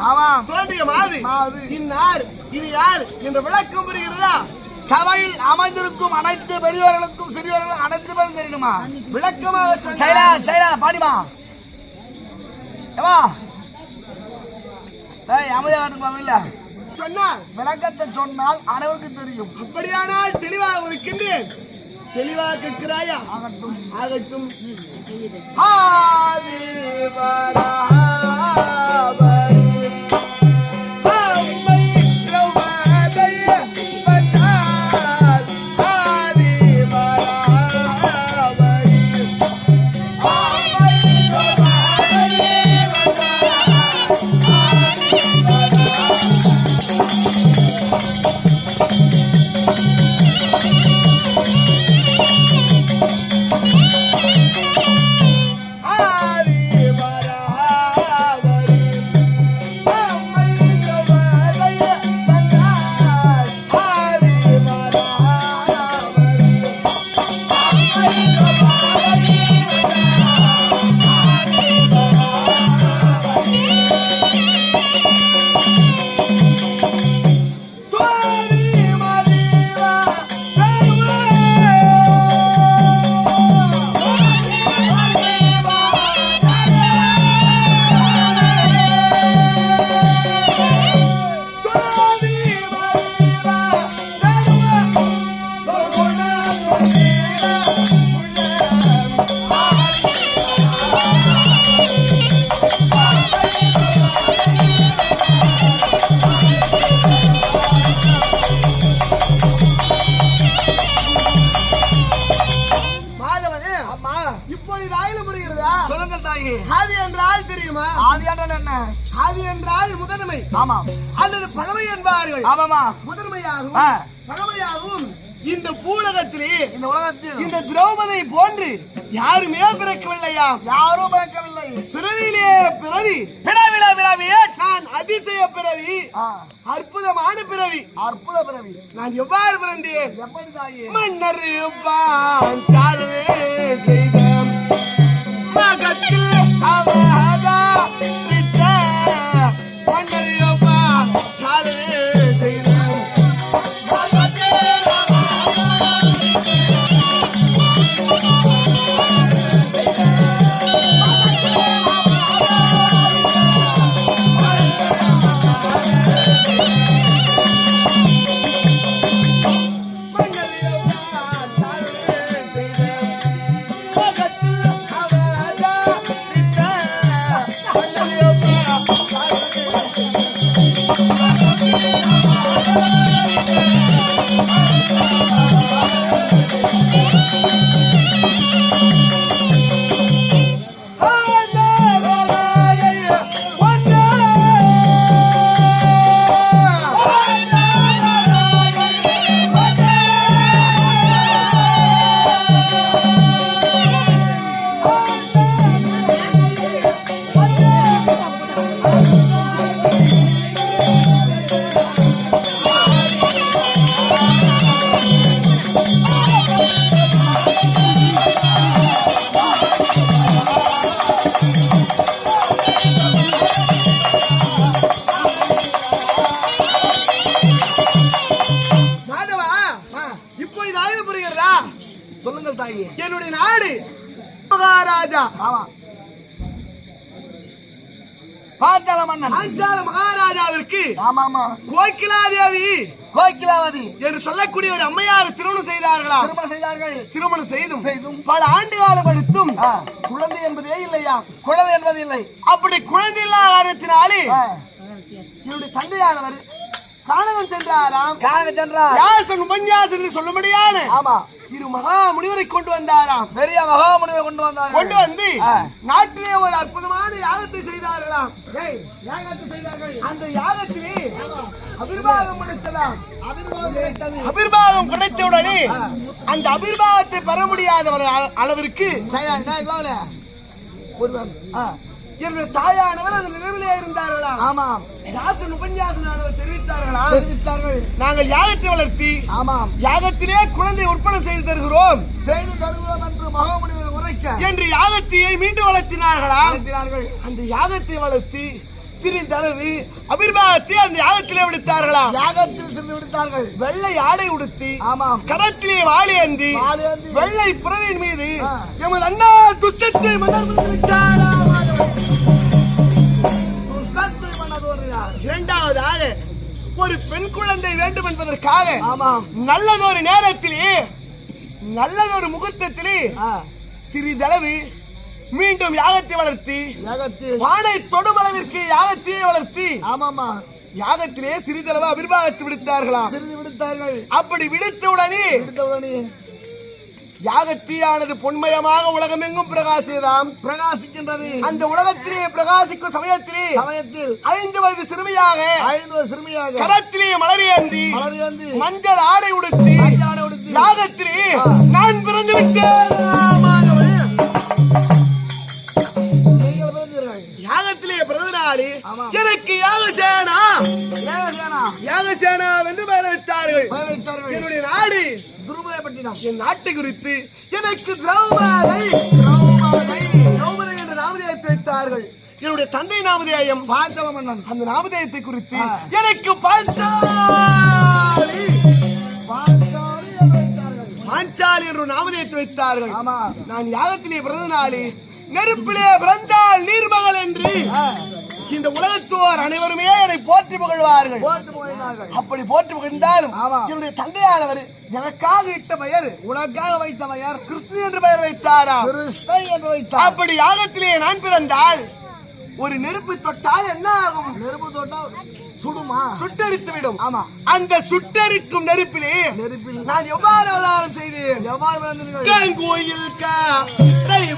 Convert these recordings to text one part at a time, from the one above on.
தோன்றிய மாது. இன்னார் இது யார் என்ற விளக்கம் புரிகிறதா? சபையில் அமர்ந்திருக்கும் அனைத்து பெரியவர்களுக்கும் சிறியவர்களுக்கும் அனைத்து பேரும் தெரியணுமா விளக்கமாக சைலா சைலா பாடிமா. ஏமா. ஏய் அமைதியா காட்டுமா இல்ல. சொன்னார். விளக்கத்தை சொன்னால் அனைவருக்கும் தெரியும். அப்படியானால் தெளிவாக இருக்கின்றேன் தெளிவாக கேட்கிறாயா? ஆகட்டும். ஆகட்டும். ஆதி வராபரி ஆதி என்றால் தெரியுமா? ஆதியாண்டல் என்ன? ஆதி என்றால் முதன்மை. ஆமாம். அல்லது பழமை என்பார்கள். ஆமாமா முதன்மையாகவும் ஆ. பழமையாகவும் இந்த பூலகத்திலே இந்த உலகத்தில் இந்த திரௌபதி போன்று யாருமே பிறக்கவில்லையா? யாரும் பிறக்கவில்லை. பிறவியிலே பிறவி பிறவில பிறவியே நான் அதிசய பிறவி அற்புதமான பிறவி. அற்புத பிறவி. நான் எவ்வாறு பிறந்தேன்? எப்படி மன்னர் செய்த மகத்தில் அவ வித்த பாஞ்சால மன்னன் ஆஞ்சால மகாராஜாவிற்கு ஆமாமா. கோகிலாதேவி கோக்கிலாவதி என்று சொல்லக்கூடிய ஒரு அம்மையார் திருமணம் செய்தார்களா? திருமணம் செய்தார்கள். திருமணம் செய்தும் செய்தும். பல ஆண்டு காலம் எடுத்தும் ஆ. குழந்தை என்பதே இல்லையா? குழந்தை என்பது இல்லை. அப்படி குழந்தை இல்லாத காரணத்தினாலே என்னுடைய தந்தையானவர் காணவன் சென்றாராம். காண சென்றார். வியாசன் உபன்யாசன் என்று சொல்லும்படியான ஆமா. இரு மகா முனிவரை கொண்டு வந்தாராம். பெரிய மகாமுனிவை கொண்டு வந்தார்கள். கொண்டு வந்து. நாட்டிலே ஒரு அற்புதமான யாகத்தை செய்தார்களாம். யாகத்தை செய்தார்கள்? அந்த யாகத்திலே அபிர்வாகம் கிடைத்ததாம். அபிர்வாகம் கிடைத்தவுடனே அந்த அபிர்வாகத்தை பெற முடியாதவர் அள- அளவிற்கு சரி, என்னுடைய தாயானவர் அந்த நிலையிலே இருந்தார்களாம் ஆமாம். யாசன் உபன்யாசனானவர் தெரிவித்தார்களாம் தெரிவித்தார்கள். நாங்கள் யாகத்தை வளர்த்தி ஆமாம். யாகத்திலே குழந்தை உற்பணம் செய்து தருகிறோம். செய்து தருவோம் என்று மகாமுனிவர் உரை உரைக்க. என்று யாகத்தியை மீண்டும் வளர்த்தினார்களாம் நடத்தினார்கள் அந்த யாகத்தை வளர்த்தி சிறிதளவு அபிர்வாகத்தை அந்த யாகத்திலே விடுத்தார்களாம் யாகத்தில் சென்று விடுத்தார்கள். வெள்ளை ஆடை உடுத்தி ஆமாம். கரத்திலே வாளி ஏந்தி வாளேந்தி. வெள்ளை புறவின் மீது. எமது அண்ணா துஷ்டத்தை மலர்ந்து விட்டாராம். ஒரு பெண் குழந்தை வேண்டும் என்பதற்காக ஆமாம். நல்லதொரு நேரத்திலே நல்லதொரு முகூர்த்தத்திலே சிறிதளவு மீண்டும் யாகத்தை வளர்த்தி யாகத்தில் பானை தொடும் அளவிற்கு யாகத்தையே வளர்த்தி ஆமாமா யாகத்திலே சிறிதளவு அபிர்வாகத்து விடுத்தார்களாம். சிறிது விடுத்தார்கள். அப்படி விடுத்தவுடனே விடுத்தவுடனே யாகத்தீயானது பொன்மயமாக உலகமெங்கும் பிரகாசியதாம். பிரகாசிக்கின்றது. அந்த உலகத்திலே பிரகாசிக்கும் சமயத்திலே சமயத்தில் ஐந்து வயது சிறுமியாக ஐந்து சிறுமியாக கரத்திலே மலரியந்தி மலர் ஏந்தி மஞ்சள் ஆடை உடுத்தி மஞ்சாடை உடுத்தி யாகத்திலே நான் பிறந்து விட்டேன். யாகத்திலே பிறந்தனாரு ஆமாம். எனக்கு யாகசேனா. ஏகசேனா யாகசேனா என்று பெயர் வைத்தார்கள் நாடு துருபதப்பட்டினம் என் நாட்டை குறித்து எனக்கு திரௌபதை திரௌபதி திரௌபதி என்ற நாமதேயத்தை வைத்தார்கள். என்னுடைய தந்தை நாமதேயம் பாஞ்சவ மன்னன் அந்த நாமதேயத்தை குறித்து. எனக்கு பாஞ்சாலி பாஞ்சாலி என்று வைத்தார்கள். பாஞ்சாலி என்ற நாமதேயத்தை வைத்தார்கள். ஆமா. நான் யாகத்திலே பிறந்த நாளே நெருப்பிலே பிறந்தால் நீர்மகள் என்று இந்த உலகத்தோர் அனைவருமே என்னை போற்றி புகழ்வார்கள். அப்படி போற்றி புகழ்ந்தாலும். என்னுடைய தந்தையானவர் எனக்காக இட்ட பெயர் உனக்காக வைத்த பெயர் கிருஷ்ணன் என்று பெயர் வைத்தாரா? கிருஷ்ணை என்று வைத்தார். அப்படி யாகத்திலே நான் பிறந்தால் ஒரு நெருப்பு தொட்டால் என்ன ஆகும்? நெருப்பு தொட்டால் சுடுமா? சுட்டரித்து விடும் ஆமா. அந்த சுட்டரிக்கும் நெருப்பிலே நெருப்பில் நான் எவ்வாறு அவதாரம் செய்தேன்? எவ்வாறு கங்கோயில் கரைவாவி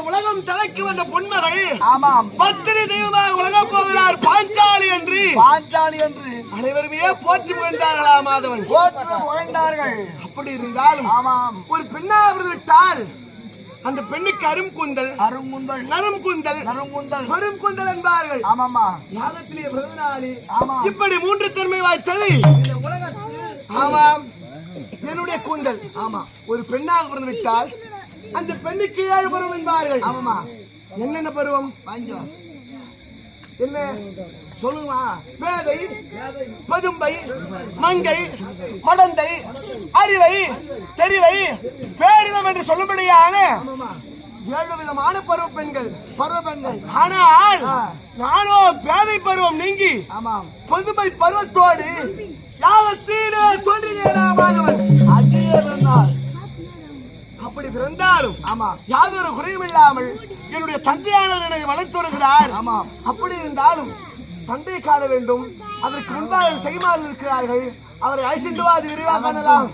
இந்த உலகம் தலைக்கு வந்த பொன்மகள் ஆமாம். பத்தினி தெய்வமாக உலகம் போகிறார் பாஞ்சாலி என்று. பாஞ்சாலி என்று. அனைவருமே போற்றி புகழ்ந்தார்களா மாதவன்? போற்று புகழ்ந்தார்கள். அப்படி இருந்தாலும் ஆமாம். ஒரு பெண்ணாவது விட்டால் அந்த பெண்ணுக்கு அரும்குந்தல் அருங்குந்தல் நரம்குந்தல் நறுங்குந்தல் பெருங்குந்தல் என்பார்கள். ஆமாமா யாகத்திலே பிறந்தநாளி இப்படி மூன்று தன்மை வாய்த்தது. உலகத்தில் ஆமாம். என்னுடைய கூந்தல். ஆமா ஒரு பெண்ணாக பிறந்து விட்டால் அந்த பெண்ணுக்கு ஏழு பருவம் என்பார்கள். ஆமாமா என்னென்ன பருவம்? பஞ்சம். என்ன? சொல்லுமா. பேதை பதும்பை மங்கை மடந்தை அறிவை தெரிவை பேரினம் என்று சொல்லும்படியான ஏழு விதமான பருவ பெண்கள். பருவ பெண்கள். ஆனால். நானோ பேதை பருவம் நீங்கி ஆமாம். பதுமை பருவத்தோடு யாவத்தீனே தோன்றினேனா அப்படி பிறந்தாலும் ஆமா. யாதொரு குறையும் இல்லாமல் என்னுடைய தந்தையானவர் என்னை வளர்த்து வருகிறார். ஆமாம் அப்படி இருந்தாலும் தந்தை காண வேண்டும். அதற்கு முன்பாக செய்மாறு இருக்கிறார்கள். அவரை அழைச்சிட்டு வா, அது விரிவாக காணலாம்.